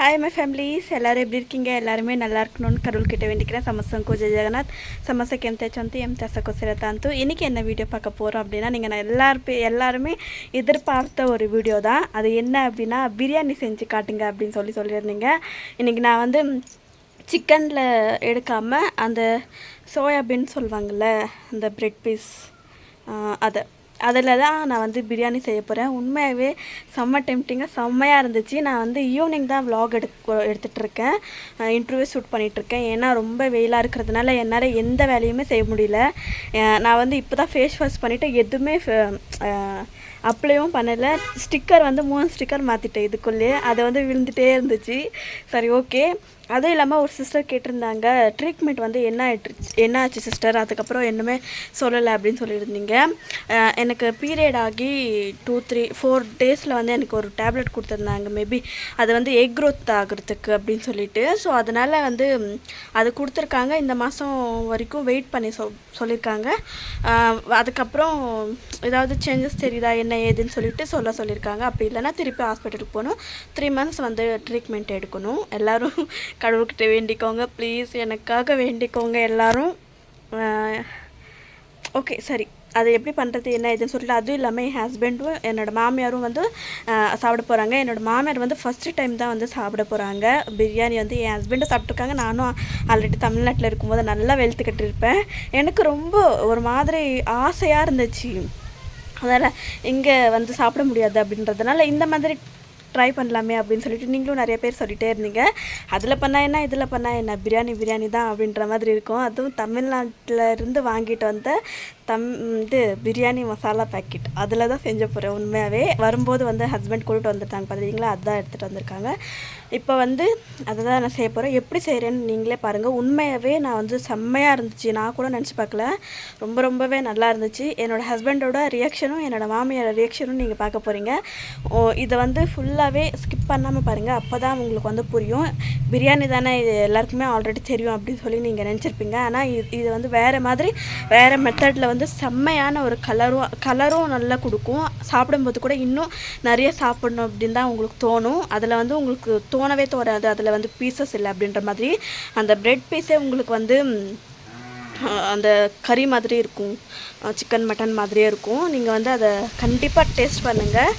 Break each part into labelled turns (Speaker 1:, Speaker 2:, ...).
Speaker 1: Hi my families எல்லோரும் எப்படி இருக்கீங்க எல்லாருமே நல்லா இருக்கணும்னு கடவுள்கிட்ட வேண்டிக்கிறேன் ಸಮಸ್ಯಂಕು ಜಯ ಜಗನ್ನಾಥ್ ಸಮಸ್ಯೆಗೆ ಎಂತ ಚಂತು ಎಂ ತಸಕೋಸಿರತ್ತ ಅಂತೂ இன்னைக்கு என்ன வீடியோ பார்க்க போகிறோம் அப்படின்னா நீங்கள் நான் எல்லாருமே எல்லாருமே எதிர்பார்த்த ஒரு வீடியோ தான் அது என்ன அப்படின்னா பிரியாணி செஞ்சு காட்டுங்க அப்படின்னு சொல்லி சொல்லியிருந்தீங்க இன்றைக்கி நான் வந்து சிக்கனில் எடுக்காமல் அந்த சோயாபீன் சொல்லுவாங்கள்ல அந்த பிரெட் பீஸ் அதை அதில் தான் நான் வந்து பிரியாணி செய்ய போகிறேன் உண்மையாகவே செம்ம டெம்டிங்காக செம்மையாக இருந்துச்சு. நான் வந்து ஈவினிங் தான் விலாக் எடு எடுத்துகிட்டு இருக்கேன் இன்டர்வியூ ஷூட் பண்ணிகிட்ருக்கேன் ஏன்னா ரொம்ப வெயிலாக இருக்கிறதுனால என்னால் எந்த வேலையுமே செய்ய முடியல. நான் வந்து இப்போ தான் ஃபேஸ் வாஷ் பண்ணிவிட்டு எதுவுமே அப்ளையும் பண்ணலை. ஸ்டிக்கர் வந்து மூணு ஸ்டிக்கர் மாற்றிட்டேன் இதுக்குள்ளேயே. அதை வந்து விழுந்துட்டே இருந்துச்சு. சரி ஓகே அதுவும் இல்லாமல் ஒரு சிஸ்டர் கேட்டிருந்தாங்க ட்ரீட்மெண்ட் வந்து என்ன ஆயிட்டுருச்சு என்ன ஆச்சு சிஸ்டர் அதுக்கப்புறம் இன்னுமே சொல்லலை அப்படின்னு சொல்லியிருந்தீங்க. எனக்கு பீரியட் ஆகி டூ த்ரீ ஃபோர் டேஸில் வந்து எனக்கு ஒரு டேப்லெட் கொடுத்துருந்தாங்க மேபி அது வந்து எக் க்ரோத் ஆகுறதுக்கு அப்படின்னு சொல்லிட்டு. ஸோ அதனால் வந்து அது கொடுத்துருக்காங்க. இந்த மாதம் வரைக்கும் வெயிட் பண்ணி சொ சொல்லியிருக்காங்க. அதுக்கப்புறம் ஏதாவது சேஞ்சஸ் தெரியுதா என்ன ஏதுன்னு சொல்லிட்டு சொல்ல சொல்லியிருக்காங்க. அப்படி இல்லைன்னா திருப்பி ஹாஸ்பிட்டலுக்கு போகணும். த்ரீ மந்த்ஸ் வந்து ட்ரீட்மெண்ட் எடுக்கணும். எல்லோரும் கடவுள்கிட்ட வேண்டிக்கோங்க. ப்ளீஸ் எனக்காக வேண்டிக்கோங்க எல்லாரும். ஓகே சரி. அது எப்படி பண்ணுறது என்ன இதுன்னு சொல்லிட்டு அதுவும் இல்லாமல் என் ஹஸ்பண்டும் என்னோடய மாமியாரும் வந்து சாப்பிட போகிறாங்க என்னோடய மாமியார் வந்து ஃபஸ்ட்டு டைம் தான் வந்து சாப்பிட போகிறாங்க பிரியாணி வந்து என் ஹஸ்பண்டும் சாப்பிட்ருக்காங்க நானும் ஆல்ரெடி தமிழ்நாட்டில் இருக்கும்போது நல்லா வெளுத்துக்கிட்டு இருப்பேன். எனக்கு ரொம்ப ஒரு மாதிரி ஆசையாக இருந்துச்சு. அதனால் இங்கே வந்து சாப்பிட முடியாது அப்படின்றதுனால இந்த மாதிரி ட்ரை பண்ணலாமே அப்படின்னு சொல்லிட்டு நீங்களும் நிறைய பேர் சொல்லிட்டே இருந்தீங்க. அதில் பண்ணால் என்ன இதில் பண்ணால் என்ன பிரியாணி பிரியாணி தான் அப்படின்ற மாதிரி இருக்கும். அதுவும் தமிழ்நாட்டில் இருந்து வாங்கிட்டு வந்த தம் இது பிரியாணி மசாலா பாக்கெட் அதில் தான் செஞ்ச போகிறேன் உண்மையாகவே வரும்போது வந்து ஹஸ்பண்ட் கூட்டிட்டு வந்துட்டாங்க பார்த்தீங்களா அதுதான் எடுத்துகிட்டு வந்திருக்காங்க. இப்போ வந்து அதை தான் நான் செய்ய போகிறேன் எப்படி செய்கிறேன்னு நீங்களே பாருங்கள் உண்மையாகவே நான் வந்து செம்மையாக இருந்துச்சு. நான் கூட நினச்சி பார்க்கல. ரொம்ப ரொம்பவே நல்லா இருந்துச்சு. என்னோடய ஹஸ்பண்டோட ரியாக்ஷனும் என்னோடய மாமியார் ரியாக்ஷனும் நீங்கள் பார்க்க போகிறீங்க ஓ இதை வந்து ஃபுல்லாகவே ஸ்கிப் பண்ணாமல் பாருங்கள் அப்போ தான் உங்களுக்கு வந்து புரியும். பிரியாணி தானே இது எல்லாருக்குமே ஆல்ரெடி தெரியும் அப்படின்னு சொல்லி நீங்கள் நினச்சிருப்பீங்க. ஆனால் இது இது வந்து வேறு மாதிரி வேறு மெத்தடில் வந்து செம்மையான ஒரு கலரும் கலரும் நல்லா கொடுக்கும். சாப்பிடும்போது கூட இன்னும் நிறைய சாப்பிடணும் அப்படின்னு தான் உங்களுக்கு தோணும். அதில் வந்து உங்களுக்கு தோணவே தோணாது. அதில் வந்து பீசஸ் இல்லை அப்படின்ற மாதிரி. அந்த ப்ரெட் பீஸே உங்களுக்கு வந்து அந்த கறி மாதிரி இருக்கும். சிக்கன் மட்டன் மாதிரியே இருக்கும். நீங்கள் வந்து அதை கண்டிப்பாக டேஸ்ட் பண்ணுங்கள்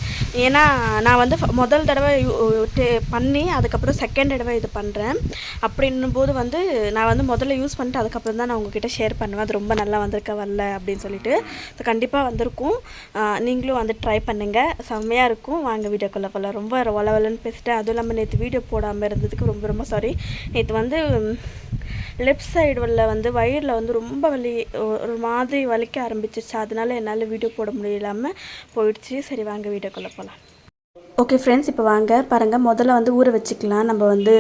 Speaker 1: ஏன்னா நான் வந்து முதல் தடவை யூ- டே- பண்ணி அதுக்கப்புறம் செகண்ட் தடவை இது பண்ணுறேன் அப்படின்னும் போது வந்து நான் வந்து முதல்ல யூஸ் பண்ணிட்டு அதுக்கப்புறம் தான் நான் உங்ககிட்ட ஷேர் பண்ணுவேன். அது ரொம்ப நல்லா வந்திருக்க வரல அப்படின்னு சொல்லிட்டு. ஸோ கண்டிப்பாக வந்திருக்கும். நீங்களும் வந்து ட்ரை பண்ணுங்கள் செம்மையாக இருக்கும். வாங்க வீடியோக்குள்ளே போகலாம் ரொம்ப வளவலன்னு பேசிட்டேன். அதுவும் இல்லாமல் நேற்று வீடியோ போடாமல் இருந்ததுக்கு ரொம்ப ரொம்ப சாரி நேற்று வந்து லெஃப்ட் சைடு உள்ள வந்து வயிறில் வந்து ரொம்ப வலி ஒரு மாதிரி வலிக்க ஆரம்பிச்சிச்சு அதனால என்னால் வீடியோ போட முடியலாமல் போயிடுச்சு. சரி வாங்க வீடியோக்குள்ளே போகலாம் ஓகே ஃப்ரெண்ட்ஸ் இப்போ வாங்க. பாருங்கள் முதல்ல வந்து ஊற வச்சுக்கலாம். நம்ம வந்து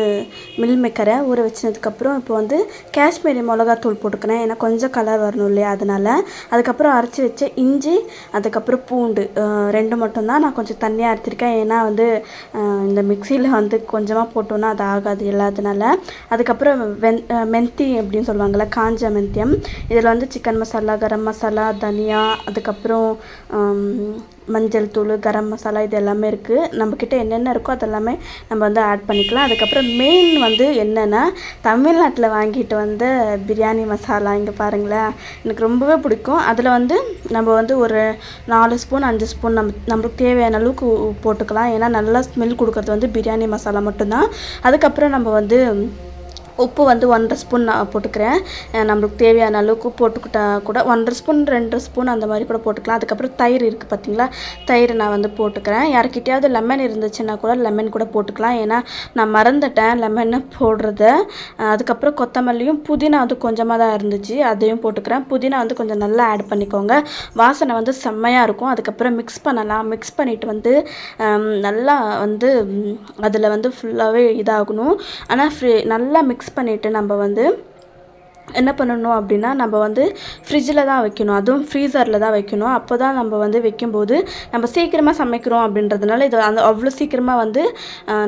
Speaker 1: மில் மேக்கரை ஊற வச்சதுக்கப்புறம் இப்போ வந்து காஷ்மீரி மிளகாத்தூள் போட்டுக்கிறேன். ஏன்னா கொஞ்சம் கலர் வரணும் இல்லையா? அதனால் அதுக்கப்புறம் அரைச்சி வச்ச இஞ்சி அதுக்கப்புறம் பூண்டு ரெண்டு மட்டும்தான் நான் கொஞ்சம் தண்ணியாக அரைச்சிருக்கேன். ஏன்னா வந்து இந்த மிக்சியில் வந்து கொஞ்சமாக போட்டோன்னா அது ஆகாது இல்லாதனால அதுக்கப்புறம் வெந் மெந்தி அப்படின்னு சொல்லுவாங்கள்ல காஞ்ச மெந்தியம். இதில் வந்து சிக்கன் மசாலா கரம் மசாலா தனியா அதுக்கப்புறம் மஞ்சள் தூள் கரம் மசாலா இது எல்லாமே இருக்குது நம்மக்கிட்ட என்னென்ன இருக்கோ அதெல்லாமே நம்ம வந்து ஆட் பண்ணிக்கலாம். அதுக்கப்புறம் மெயின் வந்து என்னென்னா தமிழ்நாட்டில் வாங்கிட்டு வந்த பிரியாணி மசாலா இங்கே பாருங்களேன். எனக்கு ரொம்பவே பிடிக்கும். அதில் வந்து நம்ம வந்து ஒரு நாலு ஸ்பூன் அஞ்சு ஸ்பூன் நம்ம நம்மளுக்கு தேவையான அளவுக்கு போட்டுக்கலாம். ஏன்னா நல்லா ஸ்மெல் கொடுக்கறது வந்து பிரியாணி மசாலா மட்டும்தான். அதுக்கப்புறம் நம்ம வந்து உப்பு வந்து ஒன்றரை ஸ்பூன் நான் போட்டுக்கிறேன். நம்மளுக்கு தேவையான அளவுக்கு போட்டுக்கிட்டா கூட ஒன்றரை ஸ்பூன் ரெண்டு ஸ்பூன் அந்த மாதிரி கூட போட்டுக்கலாம். அதுக்கப்புறம் தயிர் இருக்குது பார்த்தீங்களா? தயிர் நான் வந்து போட்டுக்கிறேன். யாருக்கிட்டையாவது லெமன் இருந்துச்சுன்னா கூட லெமன் கூட போட்டுக்கலாம். ஏன்னா நான் மறந்துட்டேன் லெமன் போடுறத. அதுக்கப்புறம் கொத்தமல்லியும் புதினா வந்து கொஞ்சமாக தான் இருந்துச்சு. அதையும் போட்டுக்கிறேன். புதினா வந்து கொஞ்சம் நல்லா ஆட் பண்ணிக்கோங்க. வாசனை வந்து செம்மையாக இருக்கும். அதுக்கப்புறம் மிக்ஸ் பண்ணலாம். மிக்ஸ் பண்ணிவிட்டு வந்து நல்லா வந்து அதில் வந்து ஃபுல்லாகவே இதாகணும். ஆனால் ஃப்ரீ நல்லா மிக்ஸ் மிக்ஸ் பண்ணிவிட்டு நம்ம வந்து என்ன பண்ணணும் அப்படின்னா நம்ம வந்து ஃப்ரிட்ஜில் தான் வைக்கணும். அதுவும் ஃப்ரீசரில் தான் வைக்கணும். அப்போ தான் நம்ம வந்து வைக்கும்போது நம்ம சீக்கிரமாக சமைக்கிறோம் அப்படின்றதுனால இது அந்த அவ்வளோ சீக்கிரமாக வந்து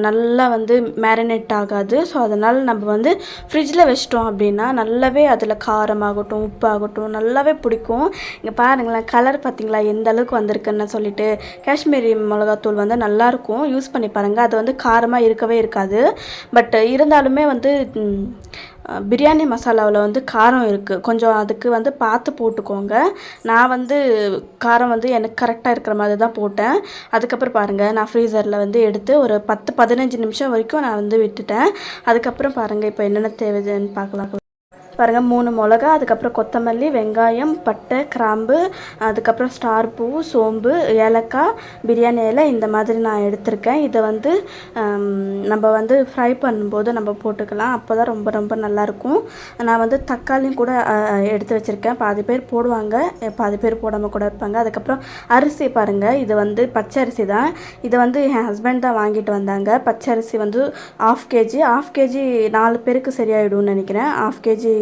Speaker 1: நல்லா வந்து மேரினேட் ஆகாது. ஸோ அதனால் நம்ம வந்து ஃப்ரிட்ஜில் வச்சிட்டோம் அப்படின்னா நல்லாவே அதில் காரமாகட்டும் உப்பாகட்டும் நல்லாவே பிடிக்கும். இங்கே பாருங்களேன் கலர் பார்த்தீங்களா எந்த அளவுக்கு வந்திருக்குன்னு சொல்லிட்டு காஷ்மீரி மிளகாத்தூள் வந்து நல்லாயிருக்கும் யூஸ் பண்ணி பாருங்கள் அது வந்து காரமாக இருக்கவே இருக்காது. பட் இருந்தாலுமே வந்து பிரியாணி மசாலாவில் வந்து காரம் இருக்குது கொஞ்சம் அதுக்கு வந்து பார்த்து போட்டுக்கோங்க. நான் வந்து காரம் வந்து எனக்கு கரெக்டாக இருக்கிற மாதிரி தான் போட்டேன். அதுக்கப்புறம் பாருங்கள் நான் ஃப்ரீசரில் வந்து எடுத்து ஒரு பத்து பதினஞ்சு நிமிஷம் வரைக்கும் நான் வந்து விட்டுட்டேன். அதுக்கப்புறம் பாருங்கள் இப்போ என்னென்ன தேவைன்னு பார்க்கலாம். பாருங்கள் மூணு மிளகா அதுக்கப்புறம் கொத்தமல்லி வெங்காயம் பட்டை கிராம்பு அதுக்கப்புறம் ஸ்டார் பூ சோம்பு ஏலக்காய் பிரியாணி இலை இந்த மாதிரி நான் எடுத்திருக்கேன். இதை வந்து நம்ம வந்து ஃப்ரை பண்ணும்போது நம்ம போட்டுக்கலாம். அப்போ தான் ரொம்ப ரொம்ப நல்லாயிருக்கும். நான் வந்து தக்காளியும் கூட எடுத்து வச்சுருக்கேன். பாதி பேர் போடுவாங்க பாதி பேர் போடாமல் கூட இருப்பாங்க. அதுக்கப்புறம் அரிசி பாருங்கள் இது வந்து பச்சை அரிசி தான். இதை வந்து என் ஹஸ்பண்ட் தான் வாங்கிட்டு வந்தாங்க. பச்சை அரிசி வந்து ஆஃப் கேஜி ஆஃப் கேஜி நாலு பேருக்கு சரியாயிடும்னு நினைக்கிறேன். ஆஃப் கேஜி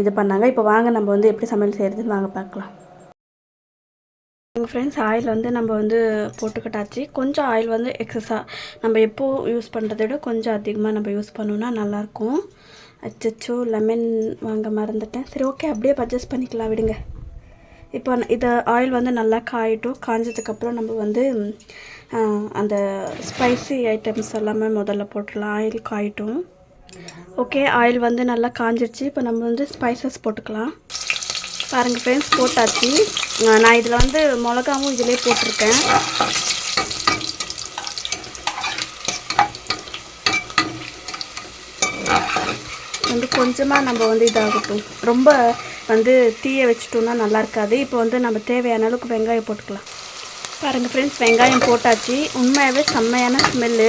Speaker 1: இது பண்ணாங்க. இப்போ வாங்க நம்ம வந்து எப்படி சமையல் செய்கிறதுன்னு வாங்க பார்க்கலாம். எங்கள் ஃப்ரெண்ட்ஸ் ஆயில் வந்து நம்ம வந்து போட்டுக்கிட்டாச்சு. கொஞ்சம் ஆயில் வந்து எக்ஸஸாக நம்ம எப்போ யூஸ் பண்ணுறதை விட கொஞ்சம் அதிகமாக நம்ம யூஸ் பண்ணோன்னா நல்லாயிருக்கும். அச்சச்சோ லெமன் வாங்க மறந்துட்டேன். சரி ஓகே அப்படியே பர்ச்சேஸ் பண்ணிக்கலாம் விடுங்க. இப்போ இதை ஆயில் வந்து நல்லா காயிட்டும். காஞ்சதுக்கப்புறம் நம்ம வந்து அந்த ஸ்பைசி ஐட்டம்ஸ் எல்லாமே முதல்ல போட்டுடலாம். ஆயில் காயிட்டும். ஓகே ஆயில் வந்து நல்லா காஞ்சிருச்சு. இப்போ நம்ம வந்து ஸ்பைசஸ் போட்டுக்கலாம். பாருங்கள் ஃப்ரெண்ட்ஸ் போட்டாச்சு. நான் இதில் வந்து மிளகாவும் இதிலே போட்டிருக்கேன். வந்து கொஞ்சமாக நம்ம வந்து இதாகட்டும். ரொம்ப வந்து தீயை வச்சுட்டோம்னா நல்லா இருக்காது. இப்போ வந்து நம்ம தேவையான அளவுக்கு வெங்காயம் போட்டுக்கலாம். பாருங்கள் ஃப்ரெண்ட்ஸ் வெங்காயம் போட்டாச்சு. உண்மையாகவே செம்மையான ஸ்மெல்லு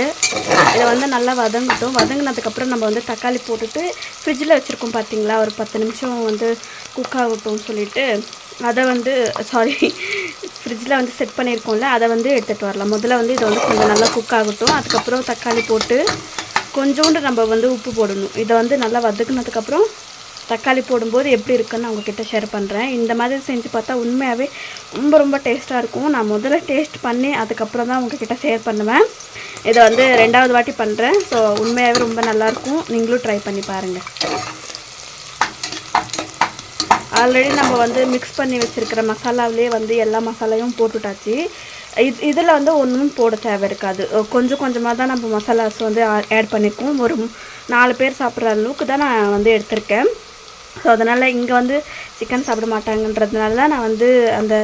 Speaker 1: இதை வந்து நல்லா வதங்கட்டும். வதங்கினதுக்கப்புறம் நம்ம வந்து தக்காளி போட்டுட்டு ஃப்ரிட்ஜில் வச்சுருக்கோம் பார்த்தீங்களா ஒரு பத்து நிமிஷம் வந்து குக் ஆகட்டும் சொல்லிட்டு. அதை வந்து சாரி ஃப்ரிட்ஜில் வந்து செட் பண்ணியிருக்கோம்ல அதை வந்து எடுத்துகிட்டு வரலாம். முதல்ல வந்து இதை வந்து கொஞ்சம் நல்லா குக் ஆகட்டும். அதுக்கப்புறம் தக்காளி போட்டு கொஞ்சோண்டு நம்ம வந்து உப்பு போடணும். இதை வந்து நல்லா வதக்குனதுக்கப்புறம் தக்காளி போடும்போது எப்படி இருக்குன்னு நான் உங்ககிட்ட ஷேர் பண்ணுறேன் இந்த மாதிரி செஞ்சு பார்த்தா உண்மையாகவே ரொம்ப ரொம்ப டேஸ்ட்டாக இருக்கும். நான் முதல்ல டேஸ்ட் பண்ணி அதுக்கப்புறம் தான் உங்ககிட்ட ஷேர் பண்ணுவேன். இதை வந்து ரெண்டாவது வாட்டி பண்ணுறேன் ஸோ உண்மையாகவே ரொம்ப நல்லாயிருக்கும் நீங்களும் ட்ரை பண்ணி பாருங்கள் ஆல்ரெடி நம்ம வந்து மிக்ஸ் பண்ணி வச்சுருக்கிற மசாலாவிலே வந்து எல்லா மசாலையும் போட்டுட்டாச்சு. இது இதில் வந்து ஒன்றும் போட தேவை இருக்காது. கொஞ்சம் கொஞ்சமாக தான் நம்ம மசாலாஸ் வந்து ஆட் பண்ணியிருக்கோம் ஒரு நாலு பேர் சாப்பிட்ற அளவுக்கு தான் நான் வந்து எடுத்திருக்கேன். ஸோ அதனால் இங்கே வந்து சிக்கன் சாப்பிட மாட்டாங்கன்றதுனால தான் நான் வந்து அந்த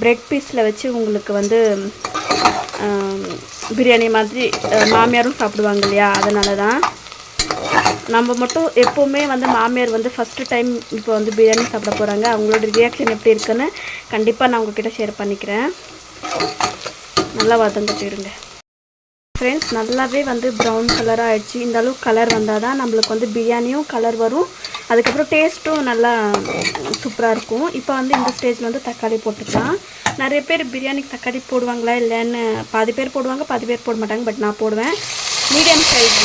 Speaker 1: பிரெட் பீஸில் வச்சு உங்களுக்கு வந்து பிரியாணி மாதிரி மாமியாரும் சாப்பிடுவாங்க இல்லையா? அதனால தான். நம்ம மட்டும் எப்போவுமே வந்து மாமியார் வந்து ஃபஸ்ட்டு டைம் இப்போ வந்து பிரியாணி சாப்பிட போகிறாங்க அவங்களோட ரியாக்ஷன் எப்படி இருக்குன்னு கண்டிப்பாக நான் உங்ககிட்ட ஷேர் பண்ணிக்கிறேன். நல்லா வதங்கிட்டு இருங்க. ஃப்ரெண்ட்ஸ் நல்லாவே வந்து ப்ரௌன் கலராக ஆயிடுச்சு. இந்த அளவுக்கு கலர் வந்தால் தான் நம்மளுக்கு வந்து பிரியாணியும் கலர் வரும். அதுக்கப்புறம் டேஸ்ட்டும் நல்லா சூப்பராக இருக்கும். இப்போ வந்து இந்த ஸ்டேஜில் வந்து தக்காளி போட்டுக்கலாம். நிறைய பேர் பிரியாணிக்கு தக்காளி போடுவாங்களா இல்லைன்னு பாதி பேர் போடுவாங்க பாதி பேர் போட மாட்டாங்க பட் நான் போடுவேன். மீடியம் சைஸ்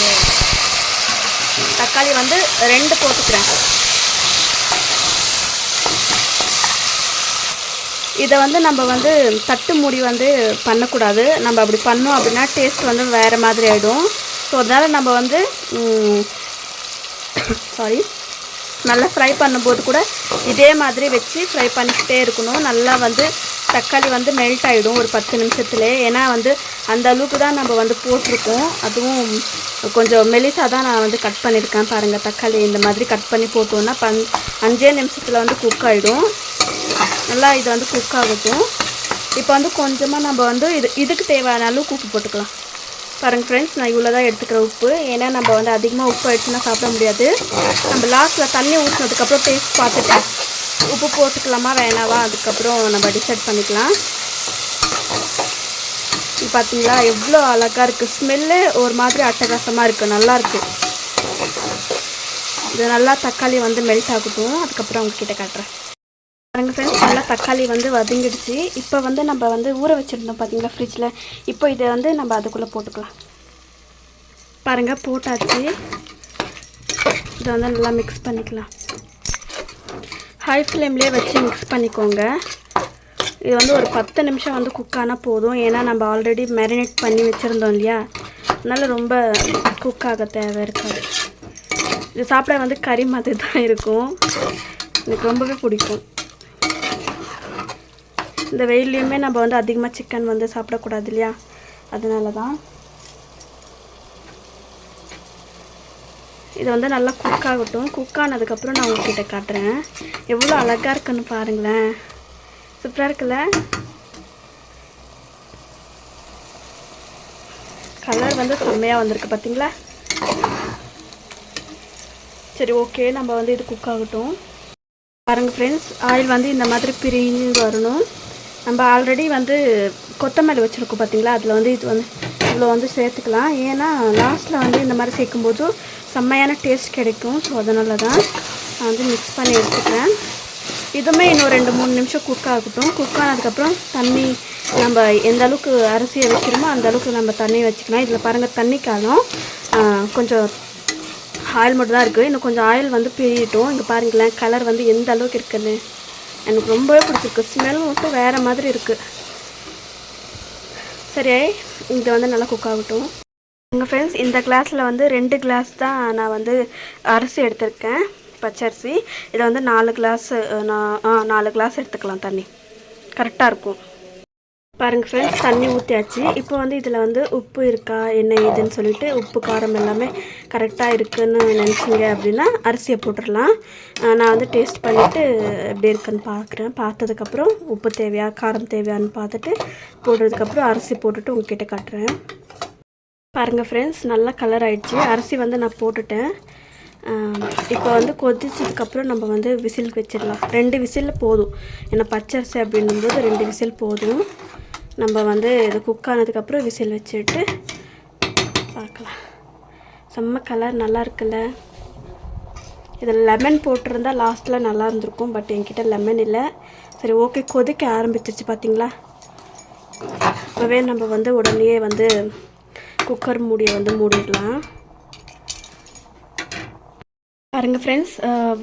Speaker 1: தக்காளி வந்து ரெண்டு போட்டுக்கிறேன். இதை வந்து நம்ம வந்து தட்டு மூடி வந்து பண்ணக்கூடாது. நம்ம அப்படி பண்ணோம் அப்படின்னா டேஸ்ட் வந்து வேறு மாதிரி ஆகிடும் ஸோ அதனால் நம்ம வந்து சாரி நல்லா ஃப்ரை பண்ணும்போது கூட இதே மாதிரி வச்சு ஃப்ரை பண்ணிக்கிட்டே இருக்கணும். நல்லா வந்து தக்காளி வந்து மெல்ட் ஆகிடும் ஒரு பத்து நிமிஷத்தில். ஏன்னா வந்து அந்த அளவுக்கு தான் நம்ம வந்து போட்டிருக்கோம். அதுவும் கொஞ்சம் மெலிசாக தான் நான் வந்து கட் பண்ணியிருக்கேன் பாருங்கள் தக்காளி இந்த மாதிரி கட் பண்ணி போட்டோன்னா பன் அஞ்சே நிமிஷத்தில் வந்து குக் ஆகிடும் நல்லா இது வந்து குக் ஆகட்டும். இப்போ வந்து கொஞ்சமாக நம்ம வந்து இது இதுக்கு தேவையான அளவுக்கு உப்பு போட்டுக்கலாம். பாருங்க ஃப்ரெண்ட்ஸ் நான் இவ்வளோ தான் எடுத்துக்கிறேன் உப்பு. ஏன்னா நம்ம வந்து அதிகமாக உப்பு ஆயிடுச்சுன்னா சாப்பிட முடியாது. நம்ம லாஸ்ட்டில் தண்ணி ஊற்றினதுக்கப்புறம் டேஸ்ட் பார்த்துட்டேன் உப்பு போட்டுக்கலாமா? வேணாவா? அதுக்கப்புறம் நம்ம டிசைட் பண்ணிக்கலாம். பார்த்தீங்களா எவ்வளோ அழகாக இருக்குது ஸ்மெல்லு ஒரு மாதிரி அட்டகாசமாக இருக்குது நல்லாயிருக்கு இது நல்லா தக்காளி வந்து மெல்ட் ஆகட்டும். அதுக்கப்புறம் உங்ககிட்ட காட்டுறேன். பாருங்க ஃப்ரெண்ட்ஸ் நல்லா தக்காளி வந்து வதங்கிடுச்சு. இப்போ வந்து நம்ம வந்து ஊற வச்சுருந்தோம் பார்த்தீங்களா ஃப்ரிட்ஜில் இப்போ இதை வந்து நம்ம அதுக்குள்ளே போட்டுக்கலாம். பாருங்கள் போட்டாச்சு. இதை வந்து நல்லா மிக்ஸ் பண்ணிக்கலாம். ஹை ஃப்ளேம்லேயே வச்சு மிக்ஸ் பண்ணிக்கோங்க. இது வந்து ஒரு பத்து நிமிஷம் வந்து குக் ஆனால் போதும். ஏன்னா நம்ம ஆல்ரெடி மேரினேட் பண்ணி வச்சுருந்தோம் இல்லையா? அதனால் ரொம்ப குக் ஆக தேவை இருக்காது. இது சாப்பிட வந்து கறி மாதிரி தான் இருக்கும். எனக்கு ரொம்பவே பிடிக்கும். இந்த வெயில்லையுமே நம்ம வந்து அதிகமாக சிக்கன் வந்து சாப்பிடக்கூடாது இல்லையா? அதனால தான் இது வந்து நல்லா குக் ஆகட்டும். குக் ஆனதுக்கப்புறம் நான் உங்ககிட்ட காட்டுறேன். எவ்வளோ அழகாக இருக்குன்னு பாருங்களேன். சூப்பராக இருக்குல்ல? கலர் வந்து செம்மையாக வந்திருக்கு பார்த்தீங்களா சரி ஓகே நம்ம வந்து இது குக் ஆகட்டும். பாருங்கள் ஃப்ரெண்ட்ஸ் ஆயில் வந்து இந்த மாதிரி பிரிஞ்சு வரணும். நம்ம ஆல்ரெடி வந்து கொத்தமல்லி வச்சுருக்கோம் பார்த்தீங்களா அதில் வந்து இது வந்து இவ்வளோ வந்து சேர்த்துக்கலாம். ஏன்னா லாஸ்ட்டில் வந்து இந்த மாதிரி சேர்க்கும்போது செம்மையான டேஸ்ட் கிடைக்கும். ஸோ அதனால தான் நான் வந்து மிக்ஸ் பண்ணி எடுத்துக்கிறேன். இதுவுமே இன்னும் ரெண்டு மூணு நிமிஷம் குக் ஆகட்டும். குக் ஆனதுக்கப்புறம் தண்ணி நம்ம எந்த அளவுக்கு அரிசியை வைக்கிறோமோ அந்த அளவுக்கு நம்ம தண்ணி வச்சுக்கலாம். இதில் பாருங்கள் தண்ணி காலம் கொஞ்சம் ஆயில் மட்டும் தான் இருக்குது இன்னும் கொஞ்சம் ஆயில் வந்து பிரியட்டும். இங்கே பாருங்களேன் கலர் வந்து எந்த அளவுக்கு இருக்குன்னு. எனக்கு ரொம்பவே பிடிச்சிருக்கு. ஸ்மெல் மட்டும் வேறு மாதிரி இருக்குது சரி இது வந்து நல்லா குக் ஆகட்டும். எங்கள் ஃப்ரெண்ட்ஸ் இந்த கிளாஸில் வந்து ரெண்டு கிளாஸ் தான் நான் வந்து அரிசி எடுத்திருக்கேன் பச்சரிசி இதை வந்து நாலு கிளாஸ் நான் நாலு கிளாஸ் எடுத்துக்கலாம் தண்ணி. கரெக்டாக இருக்கும். பாருங்கள் ஃப்ரெண்ட்ஸ் தண்ணி ஊற்றியாச்சு இப்போ வந்து இதில் வந்து உப்பு இருக்கா என்ன ஏதுன்னு சொல்லிட்டு உப்பு காரம் எல்லாமே கரெக்டாக இருக்குன்னு நினச்சிங்க அப்படின்னா அரிசியை போட்டுடலாம். நான் வந்து டேஸ்ட் பண்ணிவிட்டு எப்படி இருக்குன்னு பார்க்குறேன் பார்த்ததுக்கப்புறம் உப்பு தேவையா காரம் தேவையான்னு பார்த்துட்டு போடுறதுக்கப்புறம் அரிசி போட்டுட்டு உங்ககிட்ட காட்டுறேன். பாருங்கள் ஃப்ரெண்ட்ஸ் நல்லா கலர் ஆகிடுச்சி அரிசி வந்து நான் போட்டுட்டேன். இப்போ வந்து கொதிச்சதுக்கப்புறம் நம்ம வந்து விசில் வச்சிடலாம். ரெண்டு விசிலில் போதும். ஏன்னா பச்சரிசி அப்படின்னும்போது ரெண்டு விசில் போதும். நம்ம வந்து இது குக் ஆனதுக்கப்புறம் விசில் வச்சுட்டு பார்க்கலாம். செம்ம கலர் நல்லா இருக்குல்ல? இதில் லெமன் போட்டிருந்தா லாஸ்ட்டில் நல்லா இருந்திருக்கும் பட் என்கிட்ட லெமன் இல்லை. சரி ஓகே கொதிக்க ஆரம்பிச்சிருச்சு பார்த்தீங்களா இப்போவே நம்ம வந்து உடனே வந்து குக்கர் மூடியை வந்து மூடிடலாம். பாருங்க ஃப்ரெண்ட்ஸ்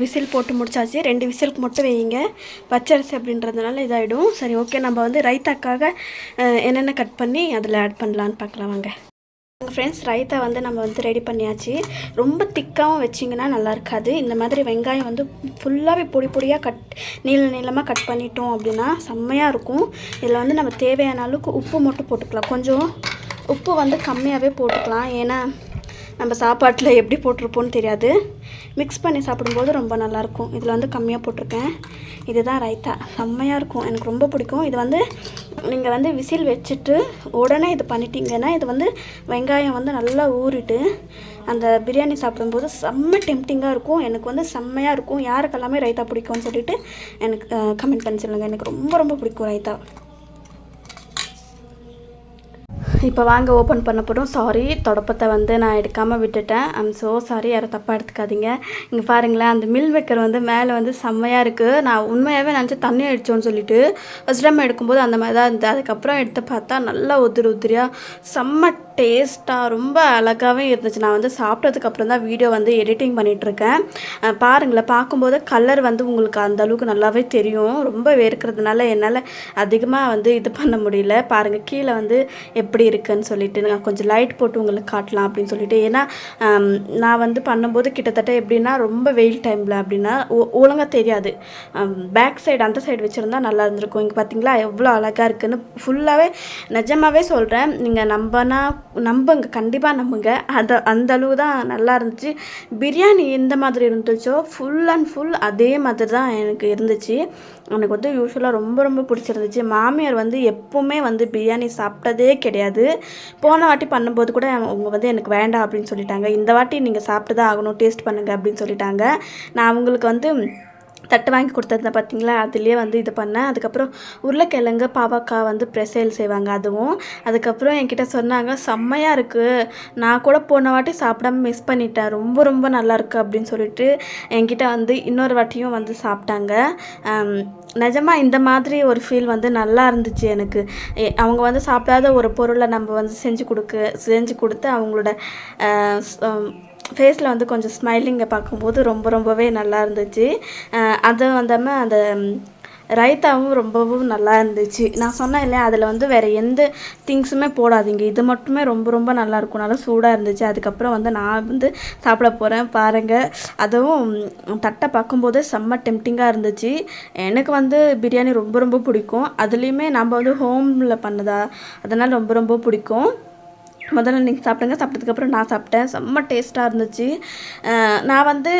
Speaker 1: விசில் போட்டு முடிச்சாச்சு. ரெண்டு விசிலுக்கு மட்டும் வைங்க பச்சரிசி அப்படின்றதுனால இதாகிடும் சரி ஓகே நம்ம வந்து ரைத்தாக்காக என்னென்ன கட் பண்ணி அதில் ஆட் பண்ணலான்னு பார்க்கலாம் வாங்க. ஃப்ரெண்ட்ஸ் ரைத்தா வந்து நம்ம வந்து ரெடி பண்ணியாச்சு. ரொம்ப திக்காகவும் வச்சிங்கன்னா நல்லா இருக்காது. இந்த மாதிரி வெங்காயம் வந்து ஃபுல்லாகவே பொடி பொடியாக கட் நீள நீளமாக கட் பண்ணிட்டோம் அப்படின்னா செம்மையாக இருக்கும். இதில் வந்து நம்ம தேவையான அளவுக்கு உப்பு மட்டும் போட்டுக்கலாம். கொஞ்சம் உப்பு வந்து கம்மியாகவே போட்டுக்கலாம். ஏன்னா நம்ம சாப்பாட்டில் எப்படி போட்டிருப்போன்னு தெரியாது. மிக்ஸ் பண்ணி சாப்பிடும்போது ரொம்ப நல்லாயிருக்கும். இதில் வந்து கம்மியாக போட்டிருக்கேன். இதுதான் ரைத்தா. செம்மையாக இருக்கும். எனக்கு ரொம்ப பிடிக்கும். இது வந்து நீங்கள் வந்து விசில் வச்சுட்டு உடனே இது பண்ணிட்டீங்கன்னா இது வந்து வெங்காயம் வந்து நல்லா ஊறிட்டு அந்த பிரியாணி சாப்பிடும்போது செம்ம டெம்டிங்காக இருக்கும். எனக்கு வந்து செம்மையாக இருக்கும். யாருக்கெல்லாமே ரைத்தா பிடிக்கும்னு சொல்லிட்டு எனக்கு கமெண்ட் பண்ணி சொல்லுங்கள் எனக்கு ரொம்ப ரொம்ப பிடிக்கும் ரைத்தா. இப்போ வாங்க ஓப்பன் பண்ண போகிறோம் சாரி தொடப்பத்தை வந்து நான் எடுக்காமல் விட்டுட்டேன். ஐம் ஸோ சாரி யாரும் தப்பாக எடுத்துக்காதீங்க. இங்கே பாருங்களேன் அந்த மில் வைக்கர் வந்து மேலே வந்து செம்மையாக இருக்குது நான் உண்மையாகவே நினச்சி தண்ணி அடித்தோன்னு சொல்லிட்டு ஃபஸ்ட் டைம் எடுக்கும்போது அந்த மாதிரி தான் இருந்தது. அதுக்கப்புறம் எடுத்து பார்த்தா நல்லா உதிரி உதிரியாக செம்ம டேஸ்ட்டாக ரொம்ப அழகாகவே இருந்துச்சு. நான் வந்து சாப்பிட்டதுக்கு அப்புறம் தான் வீடியோ வந்து எடிட்டிங் பண்ணிகிட்ருக்கேன் பாருங்களேன் பார்க்கும்போது கலர் வந்து உங்களுக்கு அந்த அளவுக்கு நல்லாவே தெரியும். ரொம்ப வேர்க்கிறதுனால என்னால் அதிகமாக வந்து இது பண்ண முடியல. பாருங்கள் கீழே வந்து எப்படி இருக்குன்னு சொல்லிட்டு நான் கொஞ்சம் லைட் போட்டு உங்களுக்கு காட்டலாம் அப்படின்னு சொல்லிட்டு. ஏன்னா நான் வந்து பண்ணும்போது கிட்டத்தட்ட எப்படின்னா ரொம்ப வெயில் டைமில் அப்படின்னா ஒழுங்காக தெரியாது. பேக் சைடு அந்த சைடு வச்சுருந்தா நல்லா இருந்திருக்கும். இங்கே பார்த்தீங்களா எவ்வளோ அழகாக இருக்குன்னு ஃபுல்லாகவே நிஜமாகவே சொல்கிறேன் நீங்கள் நம்பனா நம்புங்க கண்டிப்பாக நம்புங்க. அதை அந்த அளவு தான் நல்லா இருந்துச்சு. பிரியாணி எந்த மாதிரி இருந்துச்சோ ஃபுல் அண்ட் ஃபுல் அதே மாதிரி தான் எனக்கு இருந்துச்சு. எனக்கு வந்து யூஸ்வலாக ரொம்ப ரொம்ப பிடிச்சிருந்துச்சு. மாமியார் வந்து எப்போவுமே வந்து பிரியாணி சாப்பிட்டதே கிடையாது. போன வாட்டி பண்ணும்போது கூட அவங்க வந்து எனக்கு வேண்டாம் அப்படின்னு சொல்லிட்டாங்க. இந்த வாட்டி நீங்கள் சாப்பிட்டு தான் ஆகணும் டேஸ்ட் பண்ணுங்கள் அப்படின்னு சொல்லிட்டாங்க. நான் அவங்களுக்கு வந்து தட்டு வாங்கி கொடுத்தது பார்த்தீங்களா அதுலேயே வந்து இது பண்ணேன். அதுக்கப்புறம் உருளைக்கிழங்கு பாவக்காய் வந்து பிரசேல் செய்வாங்க அதுவும். அதுக்கப்புறம் என்கிட்ட சொன்னாங்க செம்மையாக இருக்குது நான் கூட போன வாட்டி சாப்பிடாம மிஸ் பண்ணிட்டேன். ரொம்ப ரொம்ப நல்லாயிருக்கு அப்படின்னு சொல்லிட்டு என்கிட்ட வந்து இன்னொரு வாட்டியும் வந்து சாப்பிட்டாங்க. நிஜமாக இந்த மாதிரி ஒரு ஃபீல் வந்து நல்லா இருந்துச்சு எனக்கு. அவங்க வந்து சாப்பிடாத ஒரு பொருளை நம்ம வந்து செஞ்சு கொடுக்க செஞ்சு கொடுத்து அவங்களோட ஃபேஸில் வந்து கொஞ்சம் ஸ்மைலிங்கை பார்க்கும்போது ரொம்ப ரொம்பவே நல்லா இருந்துச்சு. அது வந்தாமல் அந்த ரைத்தாவும் ரொம்பவும் நல்லா இருந்துச்சு. நான் சொன்னேன் இல்லையா அதில் வந்து வேறு எந்த திங்ஸுமே போடாதீங்க. இது மட்டுமே ரொம்ப ரொம்ப நல்லா இருக்கும். நல்லா சூடாக இருந்துச்சு. அதுக்கப்புறம் வந்து நான் வந்து சாப்பிட போகிறேன் பாருங்கள் அதுவும் தட்டை பார்க்கும்போது செம்ம டெம்டிங்காக இருந்துச்சு. எனக்கு வந்து பிரியாணி ரொம்ப ரொம்ப பிடிக்கும். அதுலேயுமே நம்ம வந்து ஹோமில் பண்ணதா அதனால் ரொம்ப ரொம்ப பிடிக்கும். முதல்ல நீங்கள் சாப்பிடுங்க. சாப்பிட்டதுக்கப்புறம் நான் சாப்பிட்டேன். செம்ம டேஸ்ட்டாக இருந்துச்சு. நான் வந்து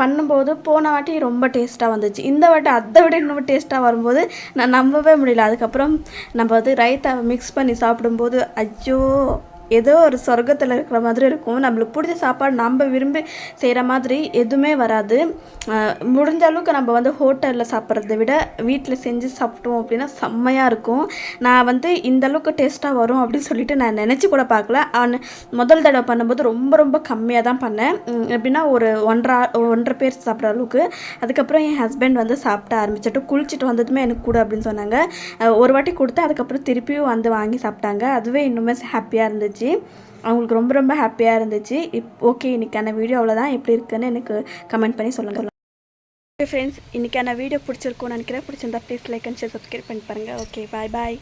Speaker 1: பண்ணும்போது போன வாட்டி ரொம்ப டேஸ்ட்டாக வந்துச்சு. இந்த வாட்டி அதை விட இன்னும் டேஸ்ட்டாக வரும்போது நான் நம்பவே முடியல. அதுக்கப்புறம் நம்ம வந்து ரைத்தாவை மிக்ஸ் பண்ணி சாப்பிடும்போது ஐயோ ஏதோ ஒரு சொர்க்கத்தில் இருக்கிற மாதிரி இருக்கும். நம்மளுக்கு பிடிச்ச சாப்பாடு நம்ம விரும்பி செய்கிற மாதிரி எதுவுமே வராது. முடிஞ்ச அளவுக்கு நம்ம வந்து ஹோட்டலில் சாப்பிட்றத விட வீட்டில் செஞ்சு சாப்பிட்டோம் அப்படின்னா செம்மையாக இருக்கும். நான் வந்து இந்த அளவுக்கு டேஸ்ட்டாக வரும் அப்படின்னு சொல்லிட்டு நான் நினச்சி கூட பார்க்கல. ஆன முதல் தடவை பண்ணும்போது ரொம்ப ரொம்ப கம்மியாக தான் பண்ணேன். எப்படின்னா ஒரு ஒன்றரை ஒன்றரை பேர் சாப்பிட்ற அளவுக்கு. அதுக்கப்புறம் என் ஹஸ்பண்ட் வந்து சாப்பிட ஆரம்பிச்சிட்டு குளிச்சுட்டு வந்ததுமே எனக்கு கூட அப்படின்னு சொன்னாங்க. ஒரு வாட்டி கொடுத்து அதுக்கப்புறம் திருப்பியும் வந்து வாங்கி சாப்பிட்டாங்க. அதுவே இன்னுமே ஹாப்பியாக இருந்துச்சு. அவங்களுக்கு ரொம்ப ரொம்ப ஹாப்பியாக இருந்துச்சு. இப் ஓகே இன்றைக்கான வீடியோ அவ்வளோதான் எப்படி இருக்குன்னு எனக்கு கமெண்ட் பண்ணி சொல்லுங்கள் ஓகே ஃப்ரெண்ட்ஸ் இன்றைக்கான வீடியோ பிடிச்சிருக்கும்னு நினைக்கிறேன். பிடிச்சிருந்தா please like and share subscribe பண்ணி பாருங்கள் ஓகே பாய் பாய்